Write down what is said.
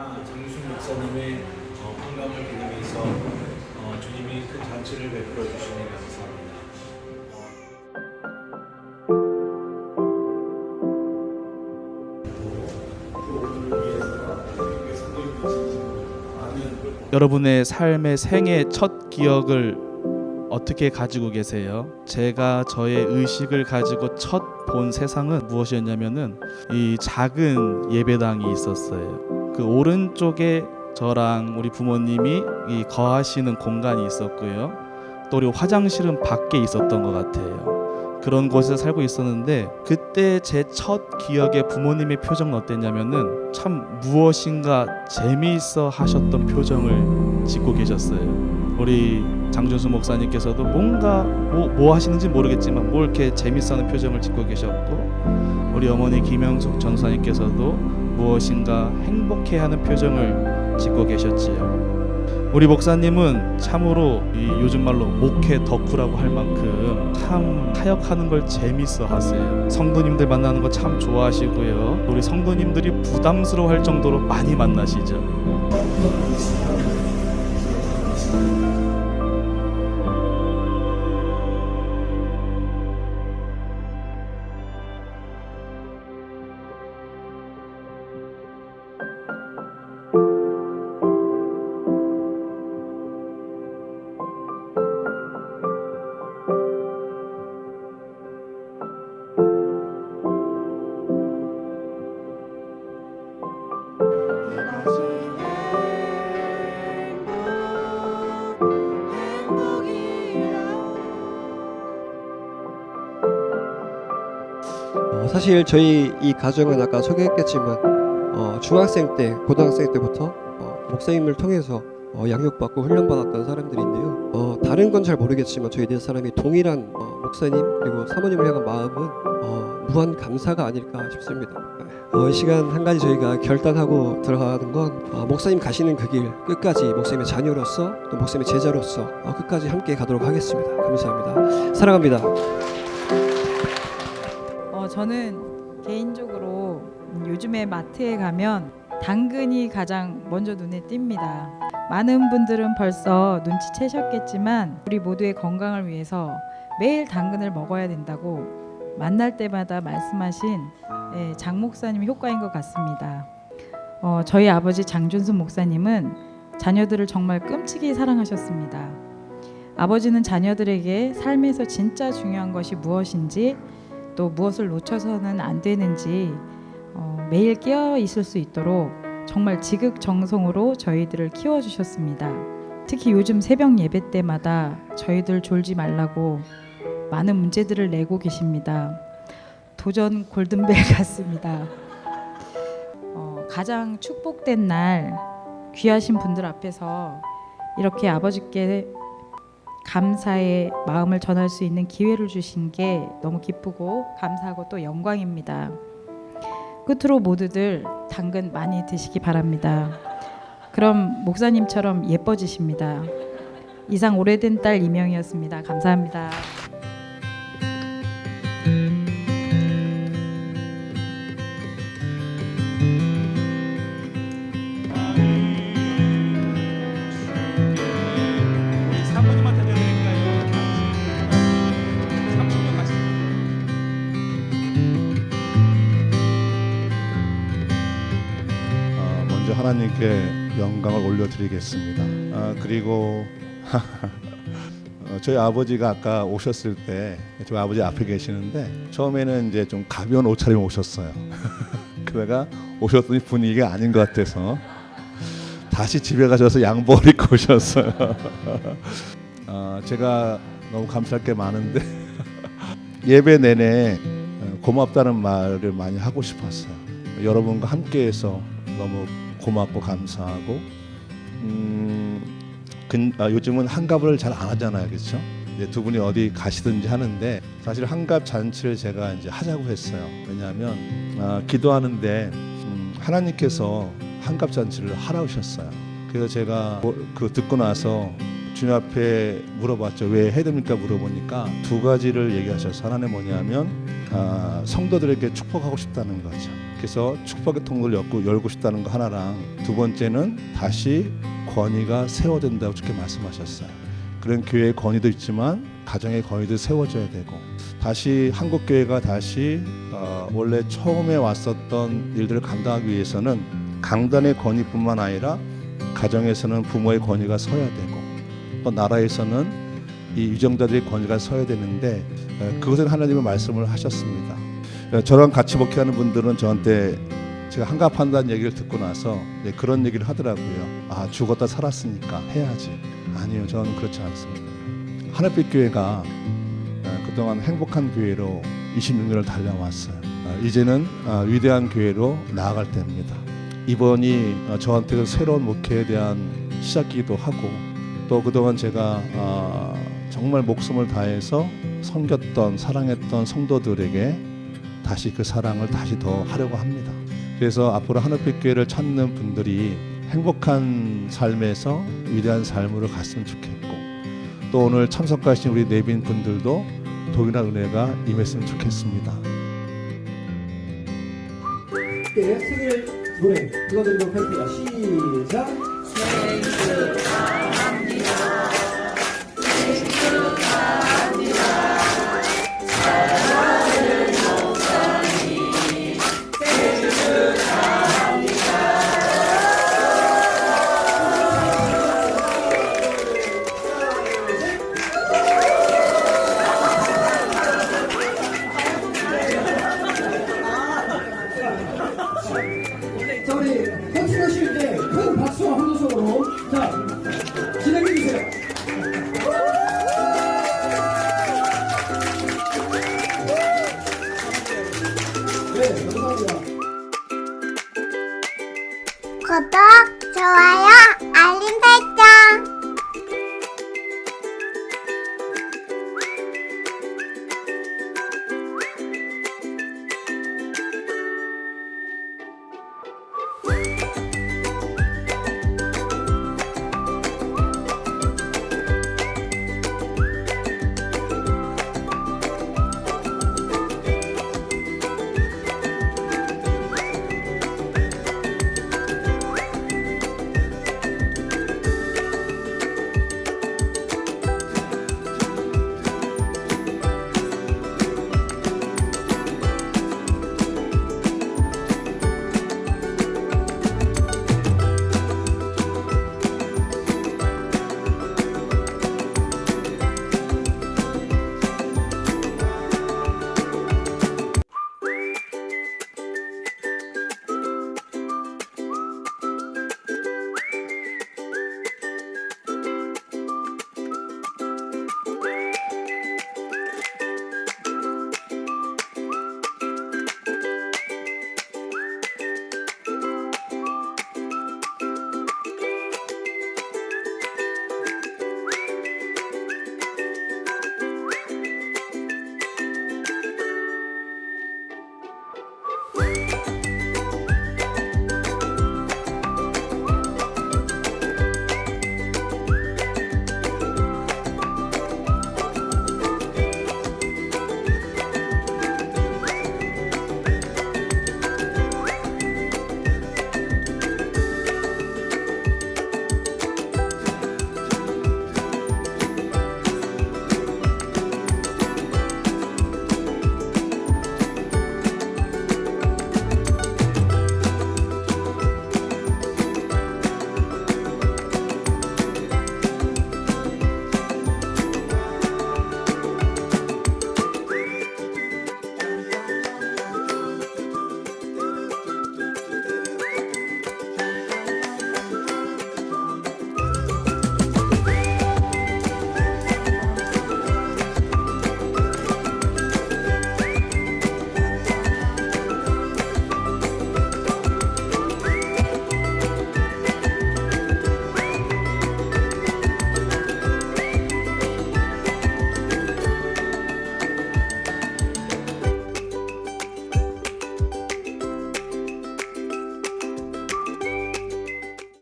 장유순 목사님의 어, 환감을 기념해서 어, 주님이 큰 잔치를 베풀어 주시니 감사합니다. 여러분의 삶의 생애 첫 기억을 어떻게 가지고 계세요? 제가 저의 의식을 가지고 첫 본 세상은 무엇이었냐면은 이 작은 예배당이 있었어요. 그 오른쪽에 저랑 우리 부모님이 이 거하시는 공간이 있었고요. 또 우리 화장실은 밖에 있었던 것 같아요. 그런 곳에 살고 있었는데 그때 제 첫 기억에 부모님의 표정은 어땠냐면은 참 무엇인가 재미있어 하셨던 표정을 짓고 계셨어요. 우리 장준수 목사님께서도 뭔가 뭐, 뭐 하시는지 모르겠지만 뭘 이렇게 재밌어하는 표정을 짓고 계셨고 우리 어머니 김영숙 전사님께서도 무엇인가 행복해하는 표정을 짓고 계셨지요. 우리 목사님은 참으로 이 요즘 말로 목회 덕후라고 할 만큼 참 타역하는 걸 재밌어 하세요. 성도님들 만나는 거 참 좋아하시고요. 우리 성도님들이 부담스러워 할 정도로 많이 만나시죠. 사실 저희 이 가정은 아까 소개했겠지만 어, 중학생 때, 고등학생 때부터 어, 목사님을 통해서 어, 양육받고 훈련받았던 사람들인데요. 어, 다른 건 잘 모르겠지만 저희 네 사람이 동일한 어, 목사님 그리고 사모님을 향한 마음은 어, 무한 감사가 아닐까 싶습니다. 어, 이 시간 한 가지 저희가 결단하고 들어가는 건 어, 목사님 가시는 그 길 끝까지 목사님의 자녀로서 또 목사님의 제자로서 어, 끝까지 함께 가도록 하겠습니다. 감사합니다. 사랑합니다. 어, 저는 개인적으로 음, 요즘에 마트에 가면 당근이 가장 먼저 눈에 띕니다. 많은 분들은 벌써 눈치채셨겠지만 우리 모두의 건강을 위해서 매일 당근을 먹어야 된다고 만날 때마다 말씀하신 예, 장 목사님의 효과인 것 같습니다. 어, 저희 아버지 장준수 목사님은 자녀들을 정말 끔찍이 사랑하셨습니다. 아버지는 자녀들에게 삶에서 진짜 중요한 것이 무엇인지 또 무엇을 놓쳐서는 안 되는지 어, 매일 깨어 있을 수 있도록 정말 지극정성으로 저희들을 키워 주셨습니다. 특히 요즘 새벽 예배 때마다 저희들 졸지 말라고 많은 문제들을 내고 계십니다. 도전 골든벨 같습니다. 어, 가장 축복된 날 귀하신 분들 앞에서 이렇게 아버지께 감사의 마음을 전할 수 있는 기회를 주신 게 너무 기쁘고 감사하고 또 영광입니다. 끝으로 모두들 당근 많이 드시기 바랍니다. 그럼 목사님처럼 예뻐지십니다. 이상 오래된 딸 이명이었습니다. 감사합니다. 먼저 하나님께 영광을 올려드리겠습니다. 아, 그리고 어, 저희 아버지가 아까 오셨을 때 저희 아버지 앞에 계시는데 처음에는 이제 좀 가벼운 옷차림에 오셨어요. 그러다가 오셨더니 분위기가 아닌 것 같아서 다시 집에 가셔서 양복을 입고 오셨어요. 아, 제가 너무 감사할 게 많은데 예배 내내 어, 고맙다는 말을 많이 하고 싶었어요. 여러분과 함께해서 너무 고맙고 감사하고 음, 근, 아, 요즘은 한갑을 잘 안 하잖아요, 그렇죠? 이제 두 분이 어디 가시든지 하는데 사실 한갑 잔치를 제가 이제 하자고 했어요. 왜냐하면 아, 기도하는데 음, 하나님께서 한갑 잔치를 하라 하셨어요. 그래서 제가 뭐- 그 듣고 나서 주님 앞에 물어봤죠. 왜 해야 됩니까? 물어보니까 두 가지를 얘기하셔서 하나는 뭐냐면 아, 성도들에게 축복하고 싶다는 거죠. 그래서 축복의 통로를 열고, 열고 싶다는 거 하나랑 두 번째는 다시 권위가 세워진다고 주께 말씀하셨어요. 그런 교회의 권위도 있지만 가정의 권위도 세워져야 되고 다시 한국 교회가 다시 어, 원래 처음에 왔었던 일들을 감당하기 위해서는 강단의 권위뿐만 아니라 가정에서는 부모의 권위가 서야 되고 또 나라에서는 이 유정자들의 권위가 서야 되는데 에, 그것은 하나님의 말씀을 하셨습니다. 에, 저랑 같이 목회하는 분들은 저한테 제가 한갑한다는 얘기를 듣고 나서 네, 그런 얘기를 하더라고요. 아 죽었다 살았으니까 해야지. 아니요, 저는 그렇지 않습니다. 하늘빛 교회가 에, 그동안 행복한 교회로 26년을 달려왔어요. 아, 이제는 아, 위대한 교회로 나아갈 때입니다. 이번이 어, 저한테는 새로운 목회에 대한 시작이기도 하고 또 그동안 제가 아, 정말 목숨을 다해서 섬겼던 사랑했던 성도들에게 다시 그 사랑을 다시 더 하려고 합니다. 그래서 앞으로 하늘빛 교회를 찾는 분들이 행복한 삶에서 위대한 삶으로 갔으면 좋겠고 또 오늘 참석하신 우리 내빈 분들도 동일한 은혜가 임했으면 좋겠습니다. 때 생일 노래 불러드리도록 하겠습니다. 자 우리 컨트롤실 때 큰 박수와 한 소속으로. 자